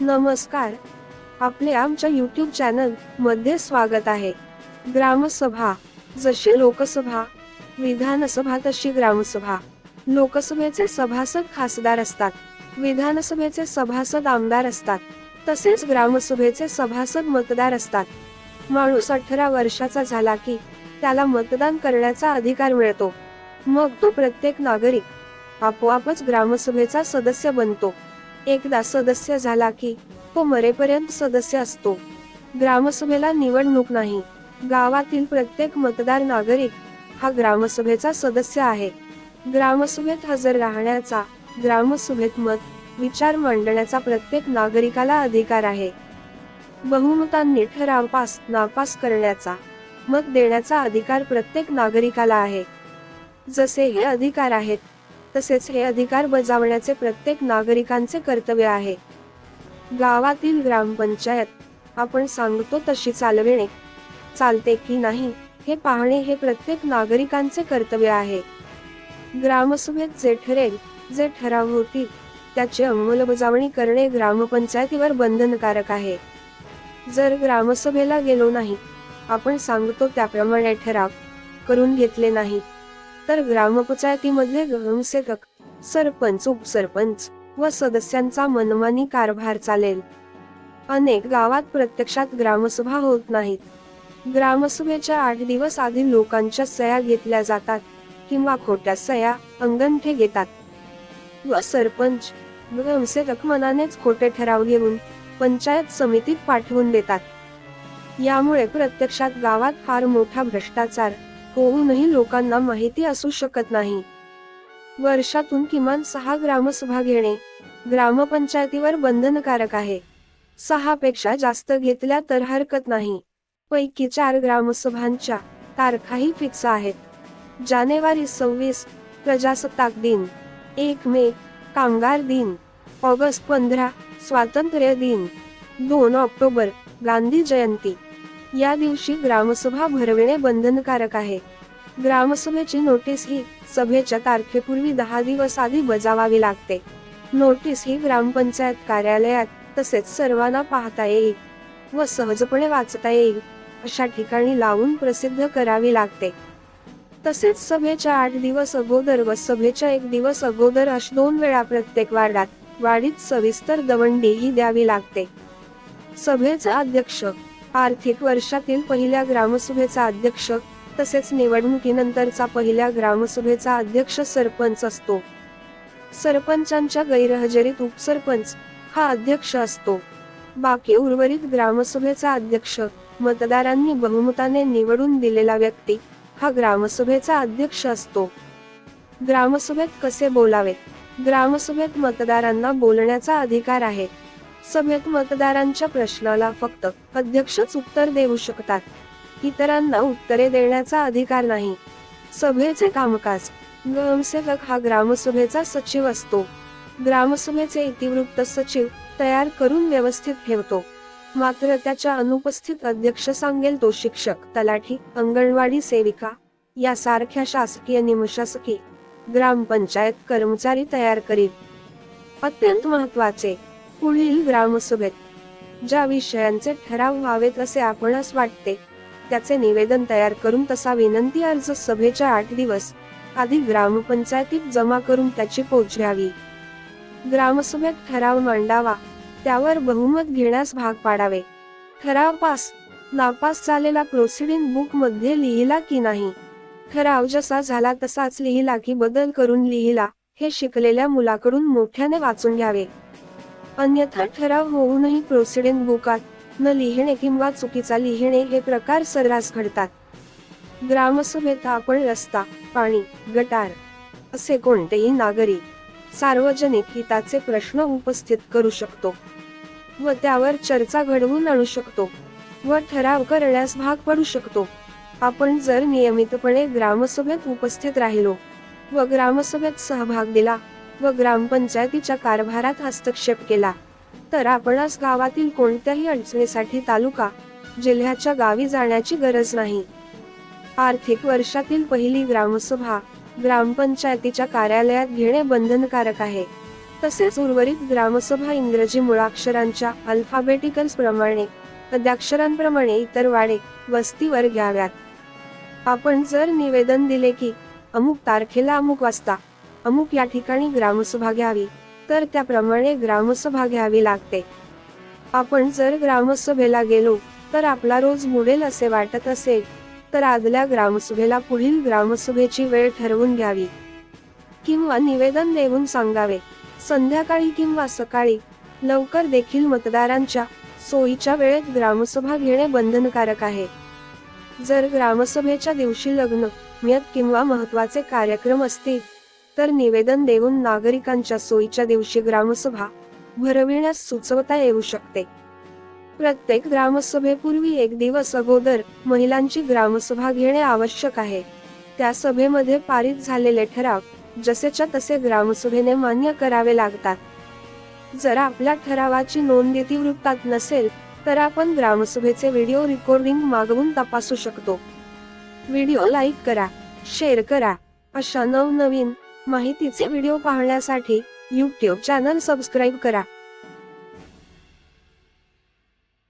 नमस्कार. आपले आमच्या यूट्यूब चॅनलमध्ये स्वागत आहे. ग्रामसभा जशी लोकसभा विधानसभा तशी ग्रामसभा. लोकसभेचे सभासद खासदार असतात. विधानसभेचे सभासद आमदार असतात. तसेच ग्रामसभेचे सभासद मतदार असतात. माणूस अठरा वर्षाचा झाला की त्याला मतदान करण्याचा अधिकार मिळतो. मग तो प्रत्येक नागरिक आपोआपच ग्रामसभेचा सदस्य बनतो. एकदा सदस्य झाला की तो मरेपर्यंत सदस्य असतो. ग्रामसभेला निवडणूक नाही. गावातील प्रत्येक मतदार नागरिक हा ग्रामसभेचा सदस्य आहे. ग्रामसभेत हजर राहण्याचा ग्रामसभेत मत विचार मांडण्याचा प्रत्येक नागरिकाला अधिकार आहे. बहुमतांनी ठराव पास नापास करण्याचा मत देण्याचा अधिकार प्रत्येक नागरिकाला आहे. जसे हे अधिकार आहेत तसेच हे अधिकार बजावण्याचे प्रत्येक नागरिकांचे कर्तव्य आहे. गावातील ग्रामपंचायत आपण सांगतो तशी चालविणे. चालते की नाही हे पाहणे हे प्रत्येक नागरिकांचे कर्तव्य आहे. ग्रामसभेत जे ठरेल जे ठराव होतील त्याची अंमलबजावणी करणे ग्रामपंचायतीवर बंधनकारक आहे. जर ग्रामसभेला गेलो नाही आपण सांगतो त्याप्रमाणे ठराव करून घेतले नाही तर ग्रामपंचायतीमधले ग्रामसेवक सरपंच उपसरपंच व सदस्यांचा मनमानी कारभार चालेल. अनेक गावात प्रत्यक्षात ग्रामसभा होत नाहीत. ग्रामसभेच्या आठ दिवस आधी लोकांच्या सया घेतल्या जातात किंवा खोट्या सया अंगणठे घेतात. व सरपंच ग्रामसेवक मनानेच खोटे ठराव घेऊन पंचायत समितीत पाठवून देतात. यामुळे प्रत्यक्षात गावात फार मोठा भ्रष्टाचार होऊनही लोकांना माहिती असू शकत नाही. वर्षातून किमान सहा ग्रामसभा घेणे ग्रामपंचायतीवर बंधनकारक आहे. सहा पेक्षा जास्त घेतल्या तर हरकत नाही. पैकी चार ग्रामसभांच्या तारखाही फिक्स आहेत. जानेवारी सव्वीस प्रजासत्ताक दिन. एक मे कामगार दिन. ऑगस्ट पंधरा स्वातंत्र्य दिन. दोन ऑक्टोबर गांधी जयंती. या दिवशी ग्रामसभा भरविणे बंधनकारक आहे. ग्रामसभेची नोटीस ही सभेच्या तारखेपूर्वी दहा दिवस आधी बजावावी लागते. नोटीस ही ग्रामपंचायत कार्यालयात तसेच सर्वांना पाहता येईल व सहजपणे वाचता येईल अशा ठिकाणी लावून प्रसिद्ध करावी लागते. तसेच सभेच्या आठ दिवस अगोदर व सभेच्या एक दिवस अगोदर अश दोन वेळा प्रत्येक वार्डात वाढीत सविस्तर दवंडी ही द्यावी लागते. सभेचा अध्यक्ष आर्थिक वर्षातील पहिल्या ग्रामसभेचा अध्यक्ष तसेच निवडणुकीनंतरचा पहिल्या ग्रामसभेचा अध्यक्ष सरपंच असतो. सरपंचांच्या गैरहजेरीत उपसरपंच हा अध्यक्ष असतो. बाकी उर्वरित ग्रामसभेचा अध्यक्ष मतदारांनी बहुमताने निवडून दिलेला व्यक्ती हा ग्रामसभेचा अध्यक्ष असतो. ग्रामसभेत कसे बोलावे? ग्रामसभेत मतदारांना बोलण्याचा अधिकार आहे. सभेत मतदारांच्या प्रश्नाला फक्त अध्यक्षच उत्तर देऊ शकतात. इतरांना उत्तरे देण्याचा अधिकार नाही. सभेचे कामकाज. ग्रामसेवक हा ग्रामसभेचा सचिव असतो. ग्रामसभेचे इतिवृत्त सचिव तयार करून व्यवस्थित ठेवतो. मात्र त्याच्या अनुपस्थित अध्यक्ष सांगेल तो शिक्षक तलाठी अंगणवाडी सेविका यासारख्या शासकीय निमशासकीय ग्रामपंचायत कर्मचारी तयार करीत. अत्यंत महत्त्वाचे पुढील ग्रामसभेत ज्या विषयांचे ठराव व्हावेत असे आपणास वाटते त्याचे निवेदन तयार करून तसा विनंती अर्ज सभेच्या आठ दिवस आधी ग्रामपंचायतीत जमा करून त्याची पोच ग्रामसभेत ठराव मांडावा त्यावर बहुमत घेण्यास भाग पाडावे. ठराव पास नापास झालेला प्रोसिडिंग बुकमध्ये लिहिला की नाही? ठराव जसा झाला तसाच लिहिला की बदल करून लिहिला हे शिकलेल्या मुलाकडून मोठ्याने वाचून घ्यावे. अन्यथा ठराव होऊनही प्रोसिडिंग बुकात न लिहिणे किंवा चुकीचा लिहिणे हे प्रकार सर्रास घडतात. ग्रामसभेत आपण रस्ता पाणी गटार असे कोणतेही नागरिक सार्वजनिक हिताचे प्रश्न उपस्थित करू शकतो व त्यावर चर्चा घडवून आणू शकतो व ठराव करण्यास भाग पडू शकतो. आपण जर नियमितपणे ग्रामसभेत उपस्थित राहिलो व ग्रामसभेत सहभाग दिला व ग्रामपंचायतीच्या कारभारात हस्तक्षेप केला. तर आपणास गावातील कोणत्याही अडचणीसाठी तालुका जिल्ह्याच्या गावी जाण्याची गरज नाही. आर्थिक वर्षातील पहिली ग्रामसभा ग्रामपंचायतीच्या कार्यालयात घेणे बंधनकारक आहे. तसेच उर्वरित ग्रामसभा इंग्रजी मुळाक्षरांच्या अल्फाबेटिकल्स प्रमाणे पदाक्षरांप्रमाणे इतर वाडे वस्तीवर घ्याव्यात. आपण जर निवेदन दिले की अमुक तारखेला अमुक वाजता अमुक या ठिकाणी ग्रामसभा घ्यावी तर त्याप्रमाणे ग्रामसभा घ्यावी लागते. आपण जर ग्रामसभेला गेलो तर आपला रोज बुडेल असे वाटत असेल तर आदल्या ग्रामसभेला पुढील ग्रामसभेची वेळ ठरवून घ्यावी. किंवा निवेदन देऊन सांगावे संध्याकाळी किंवा सकाळी लवकर देखील मतदारांच्या सोयीच्या वेळेत ग्रामसभा घेणे बंधनकारक आहे. जर ग्रामसभेच्या दिवशी लग्न नियत किंवा महत्त्वाचे कार्यक्रम असतील तर निवेदन देऊन नागरिकांच्या सोयीच्या दिवशी ग्रामसभा भरविण्यास सुचवता येऊ शकते. प्रत्येक ग्रामसभेपूर्वी एक दिवस अगोदर महिलांची ग्रामसभा घेणे आवश्यक आहे. त्या सभेमध्ये पारित झालेले ठराव जसेच्या तसे ग्रामसभेने मान्य करावे लागतात. जर आपल्या ठरावाची नोंद इतिवृत्तात नसेल तर आपण ग्रामसभेचे व्हिडिओ रेकॉर्डिंग मागवून तपासू शकतो. व्हिडिओ लाईक करा शेअर करा. अशा नवनवीन माहितीचे व्हिडिओ पाहण्यासाठी यूट्यूब चॅनल सबस्क्राईब करा.